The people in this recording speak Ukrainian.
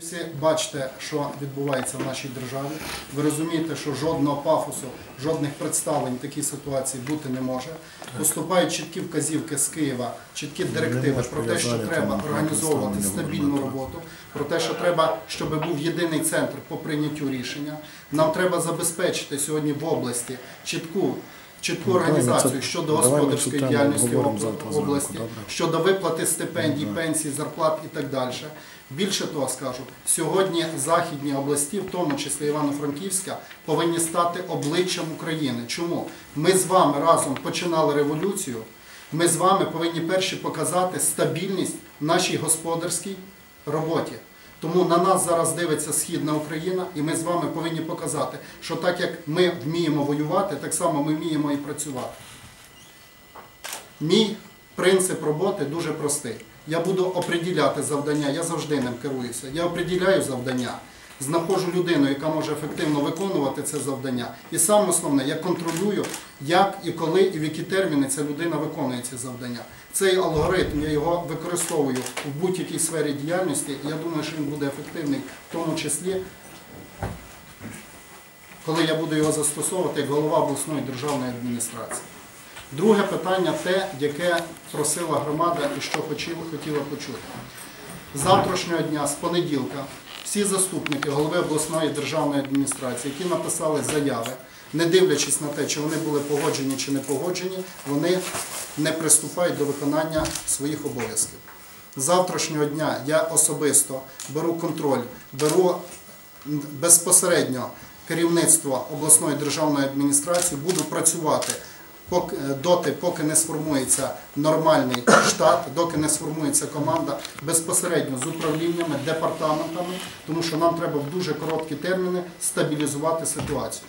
Всі бачите, що відбувається в нашій державі. Ви розумієте, що жодного пафосу, жодних представлень в такій ситуації бути не може. Поступають чіткі вказівки з Києва, чіткі директиви про те, що треба організовувати стабільну роботу, про те, що треба, щоб був єдиний центр по прийняттю рішення. Нам треба забезпечити сьогодні в області чітку. Чітку організацію щодо господарської діяльності області, щодо виплати стипендій, пенсій, зарплат і так далі. Більше того скажу, сьогодні західні області, в тому числі Івано-Франківська, повинні стати обличчям України. Чому? Ми з вами разом починали революцію. Ми з вами повинні перші показати стабільність в нашій господарській роботі. Тому на нас зараз дивиться Східна Україна, і ми з вами повинні показати, що так як ми вміємо воювати, так само ми вміємо і працювати. Мій принцип роботи дуже простий. Я буду оприділяти завдання, я завжди ним керуюся. Я оприділяю завдання, знаходжу людину, яка може ефективно виконувати це завдання. І саме основне, я контролюю, як і коли, і в які терміни ця людина виконує ці завдання. Цей алгоритм я його використовую в будь-якій сфері діяльності. і Я думаю, що він буде ефективний, в тому числі, коли я буду його застосовувати як голова обласної державної адміністрації. Друге питання те, яке просила громада і що хотіла, хотіла почути. З завтрашнього дня, з понеділка, всі заступники голови обласної державної адміністрації, які написали заяви, не дивлячись на те, чи вони були погоджені чи не погоджені, вони не приступають до виконання своїх обов'язків. З завтрашнього дня я особисто беру контроль, беру безпосередньо керівництво обласної державної адміністрації, буду працювати доти, поки не сформується нормальний штат, доки не сформується команда безпосередньо з управліннями, департаментами, тому що нам треба в дуже короткі терміни стабілізувати ситуацію.